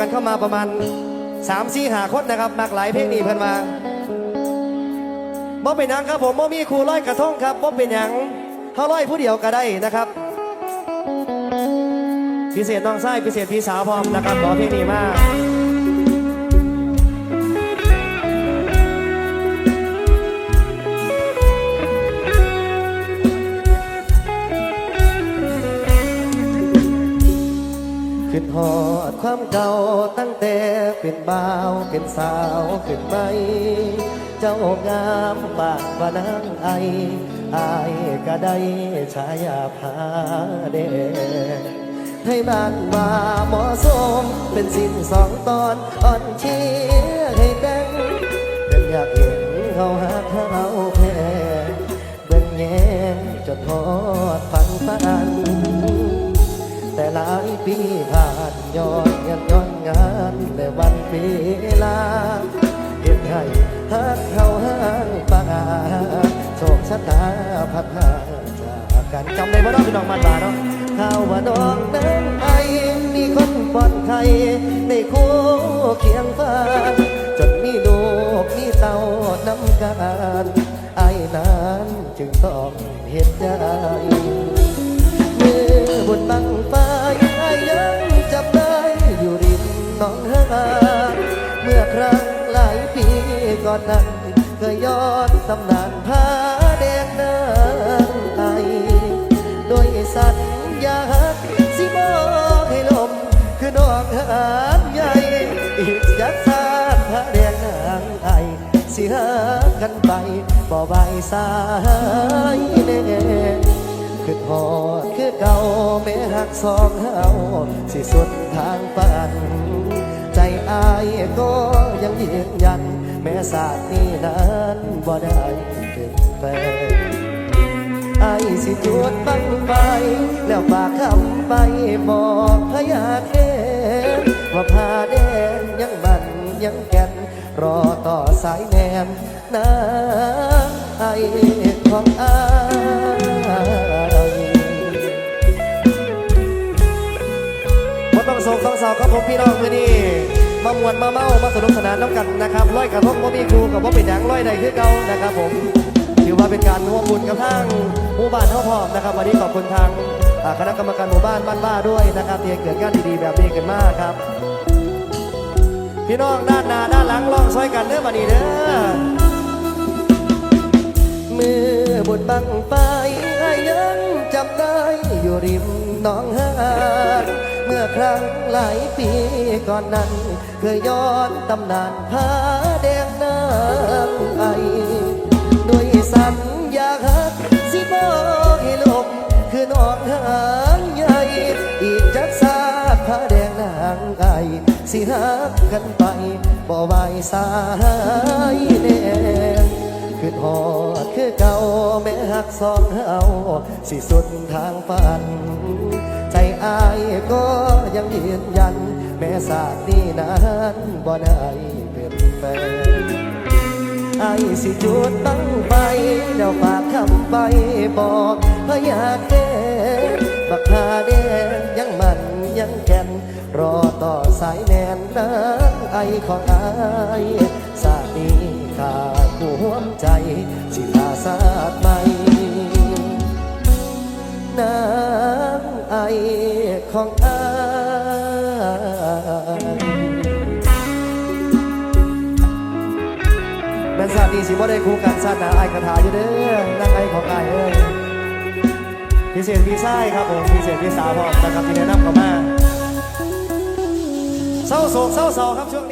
กันเข้ามาประมาณ3 4หาคนนะครับมากหลายเพลงนี้เพิ่นมาบ่เป็นหยังครับผมบ่มีครูร้อยกระทงครับบ่เป็นหยังเฮาร้อยผู้เดียวก็ได้นะครับ พิเศษน้องไส้พิเศษพี่สาวพร้อมนะครับขอเพลงนี้มาก หอดความเก่าตั้งแต่เป็นบ่าวเป็นสาวขึ้นไหม เจ้างามปากว่านางไออายก็ได้ฉายาพาเดให้บ้านมาเหมาะสมเป็นสิ้นสองตอนอ่อนเชียให้แบ่งเป็นอยากเห็นเขาหักเขาแพ้เบิ่งแย้งจนทอดฟังฟันแต่หลายปีผ่าน ย้อนยันย้อนงานแต่วันเวลาเห็นให้ฮักเขาห้างปาโชคชะตาพัดพาจากกันจำได้บ่น้องพี่น้องมันบาเนาะข่าวว่าน้องนั้นไอมีคนปลอดภัยในคู่เคียงฟ้าจนมีลูกมีเต้าน้ำกันไอ้นั้นจึงต้องเห็นใจ อนนั้นเคยย้อนตำนานผ้าแดงนางไอโดยสัญญาสิบอกให้ลม คือดอกหานใหญ่ อีกจักสานผ้าแดงนางไอสิหากันไปบ่ใบสายแน่คือทอดคือเก่าแม้หักสองเฮาสิสุดทางฝันใจอายก็ยังยืนยัน แม้ศาสตร์นี้นั้นบ่ได้เป็นแฟนอายสิจุดบังไฟแล้วฝากคำไปบอกพยาเทว่าพาแดนยังมันยังแก่นรอต่อสายแนมนะไอของอายบ่ต้องโศกต้องเศร้าครับผมพี่น้องมือนี้ามวนมาเมามาสนุกสนานน้ำกันนะครับร้อยกระทงบ่ามีครูกับบ่เป็นหยังร้อยใดคือเก่านะครับผมถือว่าเป็นการร่วมบุญกับทางหมู่บ้านเฮาพร้อมนะครับวันนี้ขอบคุณทางอ่าคณะกรรมการหมู่บ้านบ้านบ้าด้วยนะครับที่ให้เกิดงานดีๆแบบนี้กันมากครับ พี่น้องด้านหน้าด้านหลังลองช่วยกันเด้อบัดนี้เด้อมือบนบังไปไอ้ยังจำได้อยู่ริมหนองหานเมื่อ ครั้งหลายปีก่อนนั้น เคยย้อนตำนานผ้าแดงน้ำไอด้วยสัญญาฮักสิบอกให้ลมคือนองหานใหญ่ อีกจักสาผ้าแดงนางไอสิฮักกันไปบ่ไหวสายแน่คือหอดคือเก่าแม้หักสองเฮาสิสุดทางฝัน อายก็ยังยืนยัน แม้ศาสตร์นี้นั้นบ่ได้เป็นแฟนไอายสิจุดตั้งไปเดี๋ยวฝากคำไปบอกพยากเทบักคาแดงยังมันยังแก่น รอต่อสายแนนนั้นไอของอายสาดีขาดห่วใจ สิลาสาดใหม่นางไอ ของอายแม่นสาดีสิบ่ได้คู่กันสาดนาไอคาถาอยู่เด้อนั่งไอของอายเอ้ยพิเศษพี่ชายครับผมพิเศษพี่สาวพร้อมนะครับที่แนะนำเข้ามาเศร้าโศกเศร้าเศร้าครับช่วงนี้